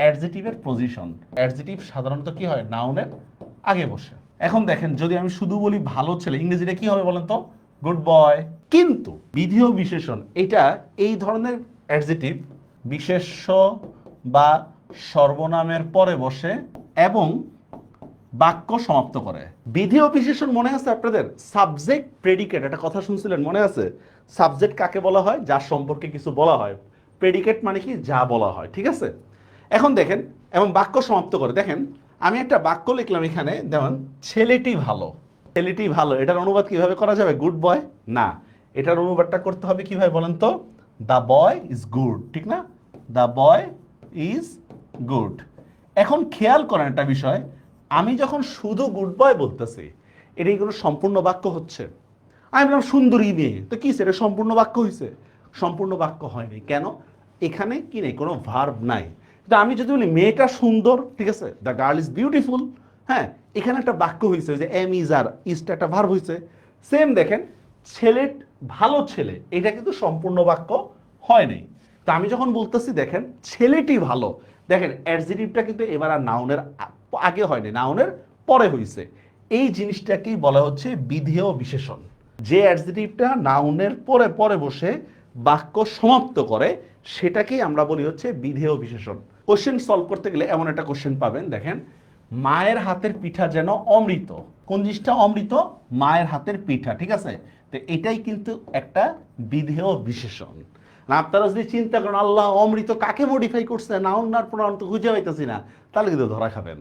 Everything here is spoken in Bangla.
অ্যাডজেটিভের পজিশন অ্যাডজেটিভ সাধারণত কি হয়? নাউনের আগে বসে। এখন দেখেন, যদি আমি শুধু বলি ভালো ছেলে, ইংরেজিটা কি হবে বলেন তো? গুড বয় কিন্তু বিধিও বিশেষণ, এটা এই ধরনের অ্যাডজেটিভ বিশেষ্য বা সর্বনামের পরে বসে এবং বাক্য সমাপ্ত করে। বিধি ও বিশেষণ মনে আছে আপনাদের? সাবজেক্ট প্রেডিকেট একটা কথা শুনছিলেন, মনে আছে? সাবজেক্ট কাকে বলা হয়? যার সম্পর্কে কিছু বলা হয়। প্রেডিকেট মানে কি? যা বলা হয়, ঠিক আছে? এখন দেখেন এবং বাক্য সমাপ্ত করে দেখেন আমি একটা বাক্য লিখলাম এখানে যেমন ছেলেটি ভালো। ছেলেটি ভালো এটার অনুবাদ কীভাবে করা যাবে? গুড বয় না। এটার অনুবাদটা করতে হবে কীভাবে বলেন তো? দ্য বয় ইজ গুড ঠিক না? দ্য বয় ইজ গুড এখন খেয়াল করেন একটা বিষয় আমি যখন শুধু গুড বয় বলতেছি এটাই কোনো সম্পূর্ণ বাক্য হচ্ছে। আমি বললাম সুন্দরী মেয়ে। তো কি সেটা সম্পূর্ণ বাক্য হয়েছে? সম্পূর্ণ বাক্য হয়নি। কেন? এখানে কি নেই? কোনো ভার্ব নাই। কিন্তু আমি যদি বলি, মেয়েটা সুন্দর, ঠিক আছে? দ্য গার্ল ইজ বিউটিফুল হ্যাঁ এখানে একটা বাক্য হয়েছে যে এম ইজ আর ইজটা একটা ভার্ব হয়েছে সেম দেখেন, ছেলে, ভালো ছেলে, এটা কিন্তু সম্পূর্ণ বাক্য হয় নাই। তা আমি যখন বলতেছি, দেখেন, ছেলেটি ভালো। দেখেন অ্যাডজেটিভটা কিন্তু এবার আর নাউনের আগে হয়নি নাউনের পরে হয়েছে এই জিনিসটাকেই বলা হচ্ছে বিধেয় বিশেষণ। যে অ্যাডজেটিভটা নাউনের পরে পরে বসে বাক্য সমাপ্ত করে, সেটাকেই আমরা বলি হচ্ছে বিধেয় বিশেষণ। কোশ্চেন সলভ করতে গেলে এমন একটা কোশ্চেন পাবেন, দেখেন। মায়ের হাতের পিঠা যেন অমৃত। কোন জিনিসটা অমৃত? মায়ের হাতের পিঠা, ঠিক আছে? তো এটাই কিন্তু একটা বিধেয় বিশেষণ। আপনারা যদি চিন্তা করেন, আল্লাহ, অমৃত কাকে মডিফাই করছে? না, অন্যার প্রণাম তো খুঁজে পাইতেছি না। তাহলে কিন্তু ধরা খাবেন।